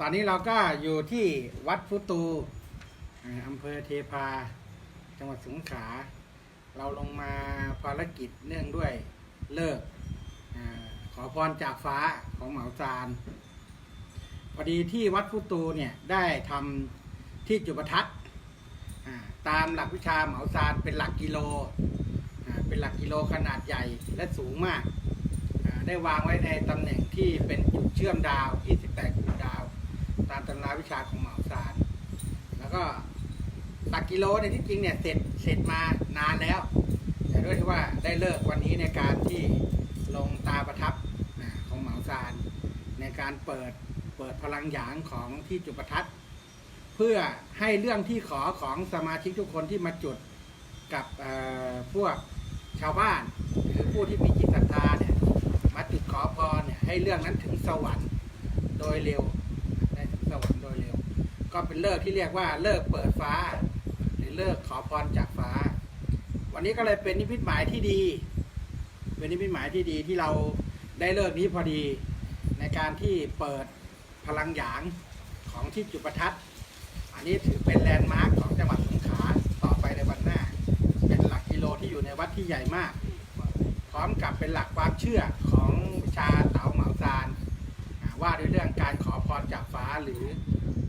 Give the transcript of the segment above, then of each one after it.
ตอนนี้เราก็อยู่ที่วัดพุตูอ่าอำเภอเทพา จังหวัดสงขลา เราลงมาภารกิจเนื่องด้วยเลิกอขอพรจากฟ้าของเหมาซานพอดีที่วัดพุตูเนี่ยได้ทำที่จุดประทัดตามหลักวิชาเหมาซานเป็นหลักกิโล เป็นหลักกิโลขนาดใหญ่และสูงมาก ได้วางไว้ในตำแหน่งที่เป็นจุดเชื่อมดาว 28าวตามตำราวิชาของเหมาซานแล้วก็หลักกิโลในยที่จริงเนี่ยเสร็จเสร็จมานานแล้ว แต่ด้วยที่ว่าได้เลิกวันนี้ในการที่ลงตาประทับของเหมาซานในการเปิดเปิดพลังหยางของที่จุดประทัดเพื่อให้เรื่องที่ขอของสมาชิกทุกคนที่มาจุดกับพวกชาวบ้าน หรือผู้ที่มีจิตศรัทธาเนี่ยมาจุดขอพรเนี่ยให้เรื่องนั้นถึงสวรรค์โดยเร็ว สวรรค์โดยเร็ว ก็เป็นเลิกที่เรียกว่าเลิกเปิดฟ้า หรือเลิกขอพรจากฟ้า วันนี้ก็เลยเป็นนิมิตหมายที่ดี เป็นนิมิตหมายที่ดีที่เราได้เลิกนี้พอดีในการที่เปิดพลังหยางของที่จุดประทัด อันนี้ถือเป็นแลนด์มาร์คของจังหวัดสงขลาต่อไปในวันหน้า เป็นหลักกิโลที่อยู่ในวัดที่ใหญ่มาก พร้อมกับเป็นหลักความเชื่อของชาเต๋าเหมาซาน ว่าด้วยเรื่องการขอพรจากฟ้าหรือ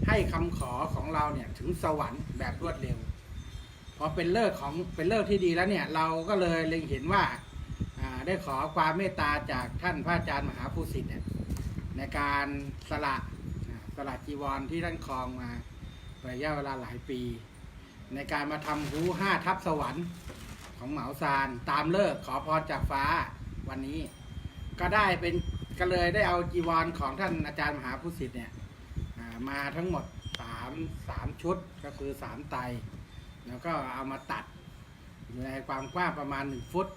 ให้คำขอของเราเนี่ยถึงสวรรค์แบบรวดเร็วพอเป็นเลิกของเป็นเลิกที่ดีแล้วเนี่ยเราก็เลยเล็งเห็นว่าได้ขอความเมตตาจากท่านพระอาจารย์มหาภูสิทธิ์เนี่ยในการสละสละจีวรที่ท่านครองมาระยะเวลาหลายปี ในการมาทำหูห้าทับสวรรค์ของเหมาซานตามเลิกขอพรจากฟ้าวันนี้ ก็ได้เป็น ก็เลยได้เอาจีวรของท่านอาจารย์มหาพุสิทธิ์เนี่ยอ่ามาทั้งหมดสามสามชุดก็คือสามไตรแล้วก็เอามาตัดอยู่ในความกว้างประมาณหนึ่งฟุต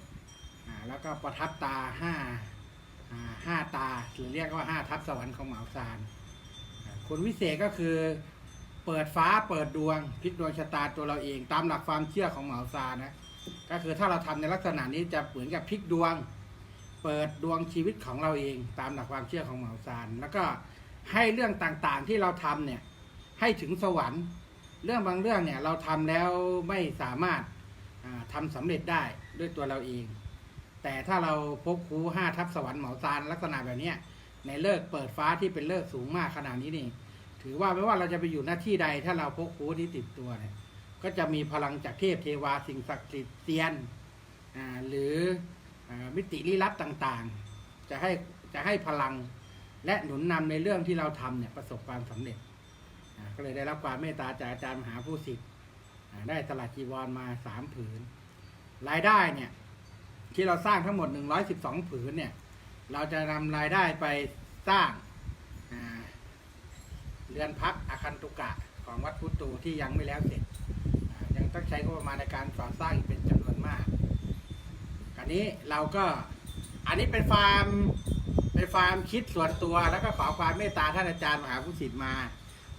อ่าแล้วก็ประทับตาห้าอ่าห้าตาหรือเรียกว่าห้าทับสวรรค์ของเหมาซานอ่าคุณวิเศษก็คือเปิดฟ้าเปิดดวงพลิกดวงชะตาตัวเราเองตามหลักความเชื่อของเหมาซานนะก็คือถ้าเราทำในลักษณะนี้จะเหมือนกับพลิกดวง ปิดดวงชีวิตของเราเองตามหลักความเชื่อของเหมาซานแล้วก็ให้เรื่องต่างๆที่เราทำเนี่ยให้ถึงสวรรค์ เรื่องบางเรื่องเนี่ยเราทำแล้วไม่สามารถาทำสำเร็จได้ด้วยตัวเราเอง แต่ถ้าเราพกคูห้าทับสวรรค์เหมาซานลักษณะแบบนี้ในเลิกเปิดฟ้าที่เป็นเลิกสูงมากขนาดนี้นี่ถือว่าไม่ว่าเราจะไปอยู่หน้าที่ใด ถ้าเราพกคูนี้ติดตัวเนี่ยก็จะมีพลังจากเทพเทวาสิ่งศักดิ์สิทธิ์เซียนหรือ มิติลี้ลับต่างๆ จะให้จะให้พลังและหนุนนำในเรื่องที่เราทำเนี่ยประสบความสำเร็จก็เลยได้รับความเมตตาจากอาจารย์มหาผู้สิทธิ์ได้สลัดจีวรมาสามผืน รายได้เนี่ยที่เราสร้างทั้งหมด 112 ผืนเนี่ย เราจะนำรายได้ไปสร้างเรือนพักอาคันตุกะของวัดพุตูที่ยังไม่แล้วเสร็จ ยังต้องใช้งบประมาณในการก่อสร้างอีกเป็นจำนวนมากคราว นี้เราก็อันนี้เป็นฟาร์มเป็นฟาร์มคิดส่วนตัว แล้วก็ขอความเมตตาท่านอาจารย์มหาผู้สิทธิ์มา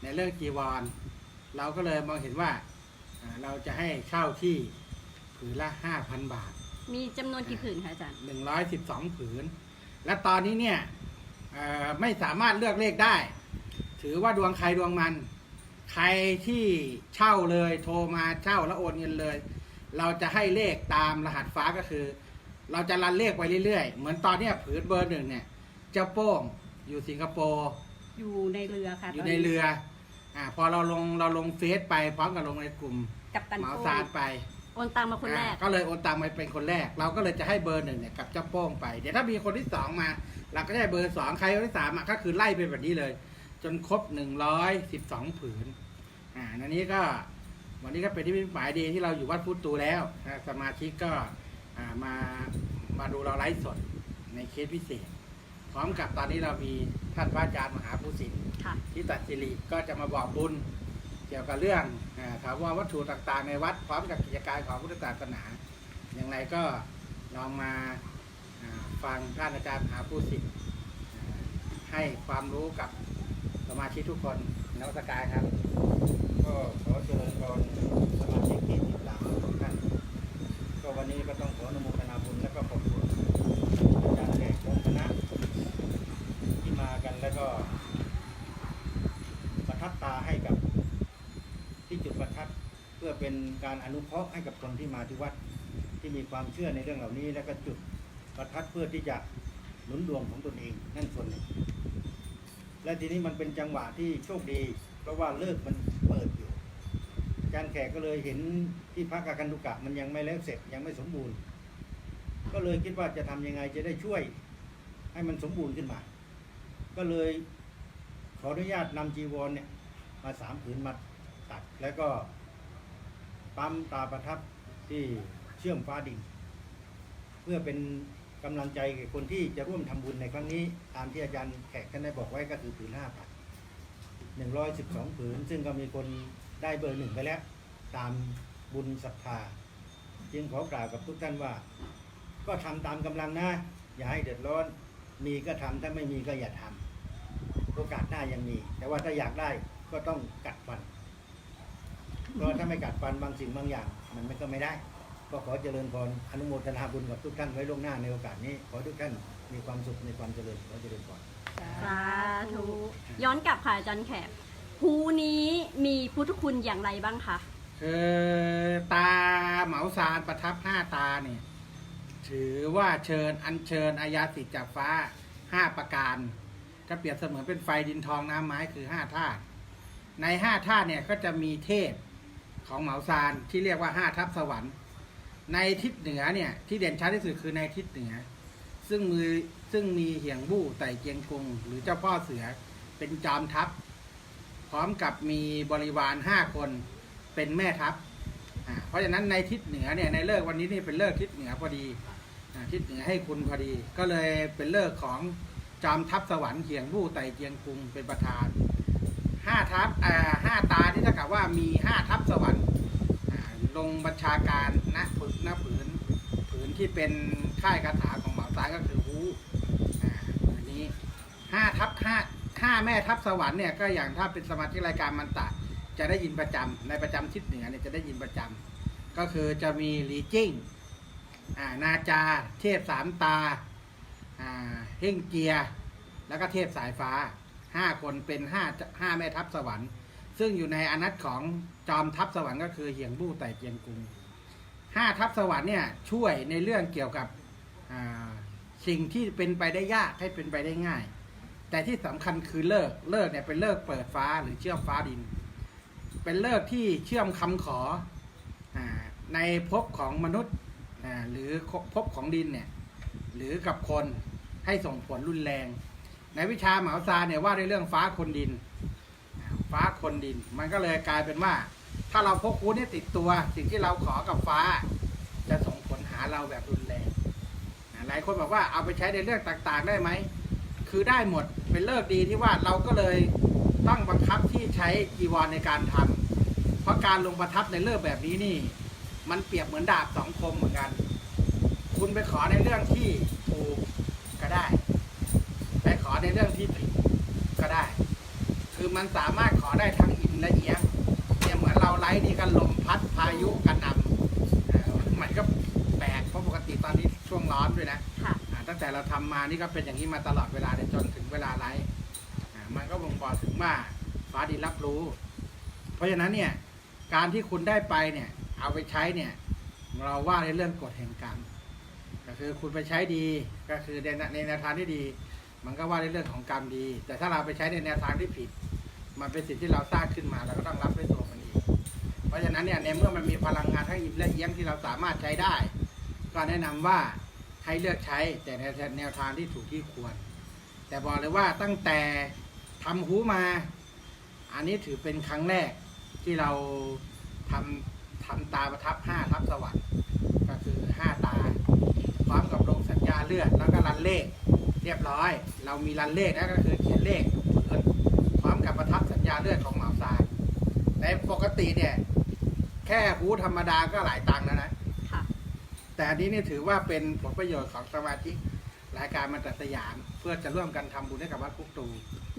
ในเรื่องจีวร เราก็เลยมองเห็นว่าอ่าเราจะให้เช่าที่ผืนละห้าพันบาท มีจำนวนกี่ผืนคะอาจารย์หนึ่งร้อยสิบสองผืน และตอนนี้เนี่ยเอ่อไม่สามารถเลือกเลขได้ ถือว่าดวงใครดวงมัน ใครที่เช่าเลยโทรมาเช่าแล้วโอนเงินเลย เราจะให้เลขตามรหัสฟ้าก็คือ เราจะรันเลขไปเรื่อยๆ เหมือนตอนเนี้ยผืนเบอร์หนึ่งเนี่ย เจ้าโป้งอยู่สิงคโปร์อยู่ในเรือค่ะอยู่ตในเรืออ่าพอเราลงเราลงเฟซไปพร้อมกับลงในกลุ่มกับตันเหมาโป้ซานไปโอนตังมาคนแรก อ่าก็เลยโอนตังไปเป็นคนแรก เราก็เลยจะให้เบอร์หนึ่งเนี่ยกับเจ้าโป้งไป เดี๋ยวถ้ามีคนที่สองมา เราก็จะให้เบอร์สองใครคนที่สามอะก็คือไล่ไปแบบนี้เลย จนครบหนึ่งร้อยสิบสองผืนอ่าอันนี้ก็ วันนี้ก็เป็นที่หมายดีที่เราอยู่วัดพุตูแล้วนะสมาชิกก็อ่ามา มาดูเราไลฟ์สดในเคสพิเศษ พร้อมกับตอนนี้เรามีท่านพระอาจารย์มหาภูสิทธิ์ค่ะ ที่ตัดสิริก็จะมาบอกบุญ เกี่ยวกับเรื่องอาถามว่าวัตถุต่างๆในวัดพร้อมกับกิจการของพุทธศาสนา อย่างไรก็ลองมาอ่าฟังท่านอาจารย์มหาผู้สิทธิ์อ่าให้ความรู้กับสมาชิกทุกคนนวัตการครับ ก็ขอเจริญพรสมาชิกที่ติดตามทุกท่าน ก็วันนี้ก็ต้องขออนุโมทนาบุญและก็ขอบคุณอาจารย์แขกของคณะที่มากันแล้วก็ ประทับตาให้กับที่จุดประทัดเพื่อเป็นการอนุเคราะห์ให้กับคนที่มาที่วัดที่มีความเชื่อในเรื่องเหล่านี้ แล้วก็จุดประทัดเพื่อที่จะหนุนดวงของตนเองนั่นส่วนหนึ่งและทีนี้มันเป็นจังหวะที่โชคดี เพราะว่าเลิกมัน จารย์แขกก็เลยเห็นที่พักอากันตุกะมันยังไม่แล้วเสร็จยังไม่สมบูรณ์ ก็เลยคิดว่าจะทำยังไงจะได้ช่วย ให้มันสมบูรณ์ขึ้นมา ก็เลยขออนุญาตนำจีวรเนี่ย มาสามผืนมาตัด แล้วก็ปั๊มตาประทับที่เชื่อมฟ้าดินเพื่อเป็นกำลังใจแก่คนที่จะร่วมทำบุญในครั้งนี้ ตามที่อาจารย์แขกท่านได้บอกไว้ก็คือผืนห้าพันหนึ่งร้อยสิบสองผืน ซึ่งก็มีคน ได้เบอร์หนึ่งไปแล้ว ตามบุญศรัทธา จึงขอกล่าวกับทุกท่านว่า ก็ทำตามกำลังนะ อย่าให้เดือดร้อน มีก็ทำถ้าไม่มีก็อย่าทำโอกาสหน้ายังมี แต่ว่าถ้าอยากได้ก็ต้องกัดฟันเพราะถ้าไม่กัดฟันบางสิ่งบางอย่าง มันไม่ก็ไม่ได้ก็ขอเจริญพรอนุโมทนาบุญกับทุกท่านไว้ล่วงหน้าในโอกาสนี้ ขอทุกท่านมีความสุขในความเจริญขอเจริญพรสาธุย้อนกลับค่ะอาจารย์แขก ภูนี้มีพุทธคุณอย่างไรบ้างคะคือตาเหมาซานประทับห้าตาเนี่ย ถือว่าเชิญอัญเชิญอายาสิทธิ์จากฟ้าห้าประการ ก็เปรียบเสมือนเป็นไฟดินทองน้ำไม้คือห้าธาตุในห้าธาตุเนี่ยก็จะมีเทพของเหมาซานที่เรียกว่าห้าทัพสวรรค์ในทิศเหนือเนี่ยที่เด่นชัดที่สุดคือในทิศเหนือ ซึ่งมือซึ่งมีเหียงบู้ไต่เจียงกงหรือเจ้าพ่อเสือเป็นจอมทัพ พร้อมกับมีบริวารห้าคนเป็นแม่ทัพเพราะฉะนั้นในทิศเหนือเนี่ยในเลิกวันนี้นี่เป็นเลิกทิศเหนือพอดีอทิศเหนือให้คุณพอดี ก็เลยเป็นเลิกของจอมทัพสวรรค์เหียงบู้ไต่เจียงกรุงเป็นประธานห้าทัพอ่าห้าตาที่เท่ากับว่ามีห้าทัพสวรรค์ลงบัญชาการณปึกณผืนผืนที่เป็นค่ายคาถาของเหมาซานก็คือฮู้อันนี้ห้าทับห้า ห้าแม่ทัพสวรรค์เนี่ยก็อย่างถ้าเป็นสมาชิกรายการมันตะจะได้ยินประจำในประจำทิศเหนือเนี่ยจะได้ยินประจำก็คือจะมีหลีจิ้งอ่านาจา เทพสามตาอ่าเฮ่งเกีย แล้วก็เทพสายฟ้าห้าคนเป็นห้าห้าแม่ทัพสวรรค์ ซึ่งอยู่ในอนัตของจอมทัพสวรรค์ก็คือเหียงบู้ไต่เจียงกุงห้าทัพสวรรค์เนี่ยช่วยในเรื่องเกี่ยวกับสิ่งที่เป็นไปได้ยากให้เป็นไปได้ง่าย แต่ที่สำคัญคือเลิกเลิกเนี่ยเป็นเลิกเปิดฟ้าหรือเชื่อมฟ้าดิน เป็นเลิกที่เชื่อมคำขออในภพของมนุษย์หรือภพของดินเนี่ยหรือกับคนให้ส่งผลรุนแรง ในวิชาหมาซาเนี่ยว่าในเรื่องฟ้าคนดิน ฟ้าคนดิน มันก็เลยกลายเป็นว่า ถ้าเราพกคูนี่ติดตัว สิ่งที่เราขอกับฟ้า จะส่งผลหาเราแบบรุนแรงหลายคนบอกว่าเอาไปใช้ในเรื่องต่างๆได้ไหม คือได้หมดเป็นเลิกดีที่ว่าเราก็เลยต้องบังคับที่ใช้จีวรในการทำเพราะการลงประทับในเลิกแบบนี้นี่ มันเปรียบเหมือนดาบสองคมเหมือนกัน คุณไปขอในเรื่องที่ถูกก็ได้ ไปขอในเรื่องที่ผิดก็ได้ คือมันสามารถขอได้ทั้งอินและเอียงเนี่ยเหมือนเราไล่นี่กันลมพัดพายุกันนำเอ่อมันก็แปลกเพราะปกติตอนนี้ช่วงร้อนด้วยนะ ค่ะ ตั้งแต่เราทำมานี่ก็เป็นอย่างนี้มาตลอดเวลาจนถึงเวลาไลฟ์อ่มันก็บ่งบอกถึงว่าฟ้าดินรับรู้ เพราะฉะนั้นเนี่ยการที่คุณได้ไปเนี่ยเอาไปใช้เนี่ยเราว่าในเรื่องกฎแห่งกรรมก็คือคุณไปใช้ดีก็คือในในแนวทางที่ดี มันก็ว่าในเรื่องของกรรมดี แต่ถ้าเราไปใช้ในแนวทางที่ผิด มันเป็นสิ่งที่เราสร้างขึ้นมาเราก็ต้องรับด้วยตัวมันเองเพราะฉะนั้นเนี่ยในเมื่อมันมีพลังงานทั้งอิมและเอียงที่เราสามารถใช้ได้ ก็แนะนำว่า ให้เลือกใช้แต่ในแนวทางที่ถูกที่ควร แต่บอกเลยว่าตั้งแต่ทำหูมา อันนี้ถือเป็นครั้งแรกที่เราทำทำตาประทับห้าทับสวรรค์ก็คือห้าตาพร้อมกับลงสัญญาเลือดแล้วก็รันเลข เรียบร้อย เรามีรันเลขนะก็คือเขียนเลขพร้อมกับประทับสัญญาเลือดของเหมาซานในปกติเนี่ย แค่หูธรรมดาก็หลายตังค์แล้วนะ แต่อันนี้นี่ถือว่าเป็นผลประโยชน์ของสมาชิกรายการมันตัดสยาม เพื่อจะร่วมกันทำบุญให้กับวัดพุกตู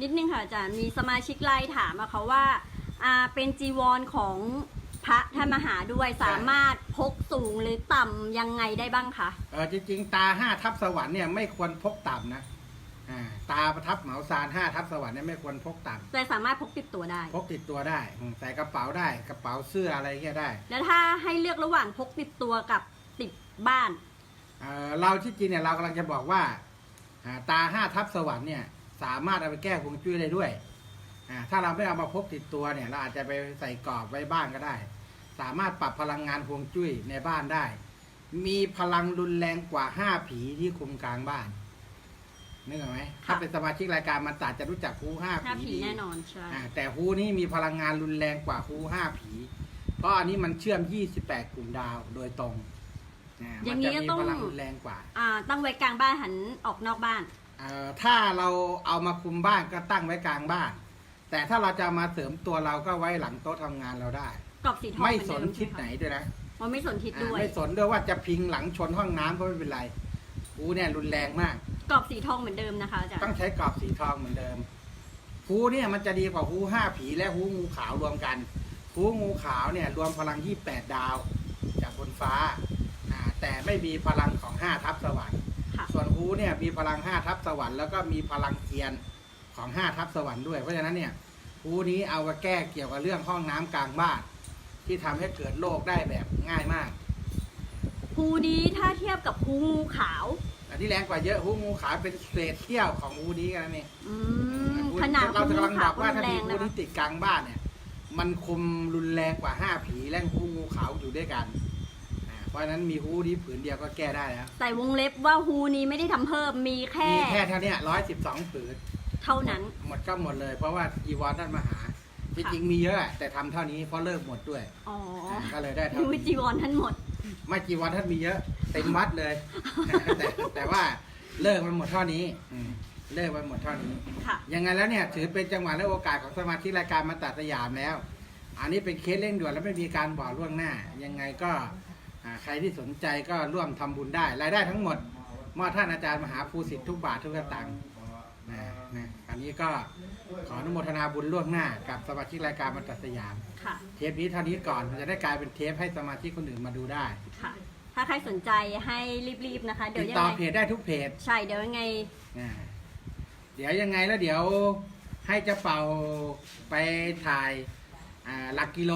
นิดนึงค่ะอาจารย์มีสมาชิกไลน์ถามมาเขาว่าอ่าเป็นจีวรของพระท่านมหาด้วยสามารถพกสูงหรือต่ำยังไงได้บ้างคะเออจริง ๆ ตาห้าทับสวรรค์เนี่ยไม่ควรพกต่ำนะอ่าตาประทับเหมาซานห้าทับสวรรค์เนี่ยไม่ควรพกต่แต่สามารถพกติดตัวได้ำพกติดตัวได้อืมใส่กระเป๋าได้กระเป๋าเสื้ออะไรเงี้ยได้ แล้วถ้าให้เลือกระหว่างพกติดตัวกับติด บ้าน เอ่อเราที่จริงเนี่ยเรากำลังจะบอกว่าอ่าตาห้าทับสวรรค์เนี่ยสามารถเอาไปแก้ฮวงจุ้ยได้ด้วยอ่าถ้าเราไม่เอามาพกติดตัวเนี่ย เราอาจจะไปใส่กรอบไว้บ้านก็ได้ สามารถปรับพลังงานฮวงจุ้ยในบ้านได้ มีพลังรุนแรงกว่าห้าผีที่คุมกลางบ้านนึกออกไหมถ้าเป็นสมาชิกรายการมันตาจะรู้จักฮูห้าถ้าผีผีดีแน่นอนใช่ อ่าแต่ฮูนี้มีพลังงานรุนแรงกว่าฮูห้าผี เพราะอันนี้มันเชื่อม 28 กลุ่มดาวโดยตรง อ่าอย่ามังจะนี้ก็มีต้อง พลังรุนแรงกว่าอ่าตั้งไว้กลางบ้านหันออกนอกบ้าน เอ่อถ้าเราเอามาคุมบ้านก็ตั้งไว้กลางบ้าน แต่ถ้าเราจะเอามาเสริมตัวเราก็ไว้หลังโต๊ะทำงานเราได้ กรอบสีทองไม่เหอสนเดิทิศไหนใช่ด้วยนะคะมันไม่สนทิศอ่าด้วย ไม่สนด้วยว่าจะพิงหลังชนห้องน้ำก็ไม่เป็นไรฮูเนี่ยรุนแรงมาก กรอบสีทองเหมือนเดิมนะคะอาจารต้องย์ใช้กรอบสีทองเหมือนเดิมฮูเนี่ยมันจะดีกว่าฮูห้าผีและฮูงูขาวรวมกันฮูงูขาวเนี่ยรวมพลังยี่แปดดาว จากบนฟ้าอ่า แต่ไม่มีพลังของห้าทัพสวรรค์ค่ะ ส่วนฮูเนี่ยมีพลังห้าทัพสวรรค์แล้วก็มีพลังเทียนของห้าทัพสวรรค์ด้วยเพราะฉะนั้นเนี่ยฮูนี้เอามาแก้เกี่ยวกับเรื่องห้องน้ำกลางบ้าน ที่ทำให้เกิดโรคได้แบบง่ายมาก ภูนี้ถ้าเทียบกับภูงูขาว อันนี้แรงกว่าเยอะฮูงูขาวเป็นเศษเที่ยวของฮูนี้กันนั่นเอง อืมฮูขนาดเราภูจะงูกำลังบขาอวกก็ว่ารุถ้านแรมีงฮูนะนี้ติดกลางบ้านเนี่ย มันคุมรุนแรงกว่าห้าผีและฮูงูขาวอยู่ด้วยกันอ่า เพราะฉะนั้นมีฮูนี้ผืนเดียวก็แก้ได้แล้วใส่วงเล็บว่าฮูนี้ไม่ได้ทำเพิ่มมีแค่ มีแค่เท่าเนี้ร้อยสิบสองผืนเท่านั้น หมดก็หมดเลย เพราะว่าจีวรท่านมาหาจริงๆมีเยอะอะแต่ทำเท่านี้เพราะเลิกหมดด้วยอ๋อก็เลยได้เท่าดูนี้จีวรท่านหมด ไม่จีวรท่านมีเยอะเต็มวัดเลย แต่แต่ว่าเลิกมันหมดเท่านี้อืมเลิกมันหมดเท่านี้ ค่ะ ยังไงแล้วเนี่ยถือเป็นจังหวะและโอกาสของสมาชิกรายการมาตัดสยามแล้ว อันนี้เป็นเคสเร่งด่วนแล้วไม่มีการบอกล่วงหน้า ยังไงก็ อ่าใครที่สนใจก็ร่วมทำบุญได้ รายได้ทั้งหมดมอบท่านอาจารย์มหาภูสิทธิ์ทุกบาททุกสตางค์นะนะอันนี้ก็ขออนุโมทนาบุญล่วงหน้ากับสมาชิกรายการมาตัดสยาม ค่ะ เทปนี้เท่านี้ก่อนมันจะได้กลายเป็นเทปให้สมาชิกคนอื่นมาดูได้ค่ะ ถ้าใครสนใจให้รีบๆนะคะ เดี๋ยติวดยังต่อไง เพจได้ทุกเพจ ใช่ เดี๋ยวยังไง อ่าเดี๋ยวยังไงแล้วเดี๋ยวให้เจะเป่าไปถ่าย อ่าหลักกิโล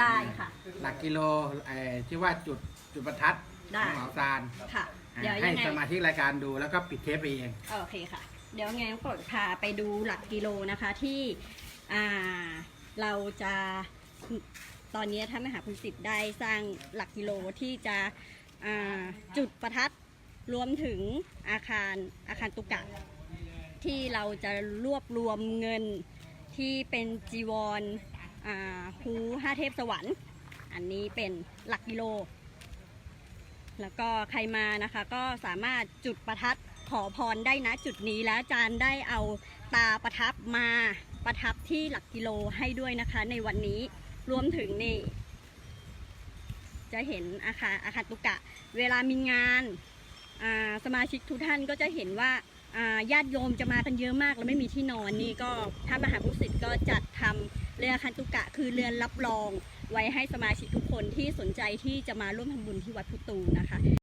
ได้ค่ะ หลักกิโลไอ้ที่ว่าจุดจุดประทัดได้ของเหมาซานค่ะอ่าเดี๋ยวให้ยังไง สมาชิกรายการดูแล้วก็ปิดเทปไปเอง โอเคค่ะ เดี๋ยวไงน้องโปรดพาไปดูหลักกิโลนะคะที่อ่าเราจะตอนนี้ท่านมหาภูสิทธิ์ได้สร้างหลักกิโลที่จะอ่าจุดประทัดรวมถึงอาคารอาคารตุกะ ที่เราจะรวบรวมเงินที่เป็นจีวรอ่า ภูห้าเทพสวรรค์ อันนี้เป็นหลักกิโล แล้วก็ใครมานะคะก็สามารถจุดประทัดขอพรได้นะจุดนี้แล้วอาจารย์ได้เอาตาประทับมาประทับที่หลักกิโลให้ด้วยนะคะในวันนี้รวมถึงนี่ จะเห็นอาคารอาคารตุกะ เวลามีงานาสมาชิกทุกท่านก็จะเห็นว่าญาติโยมจะมากันเยอะมากแล้วไม่มีที่นอนนี่ก็ท่านมหาภูสิทธิ์ก็จัดทำ เรือคันตุกะคือเรือนรับรองไว้ให้สมาชิกทุกคนที่สนใจที่จะมาร่วมทำบุญที่วัดพุตูนะคะ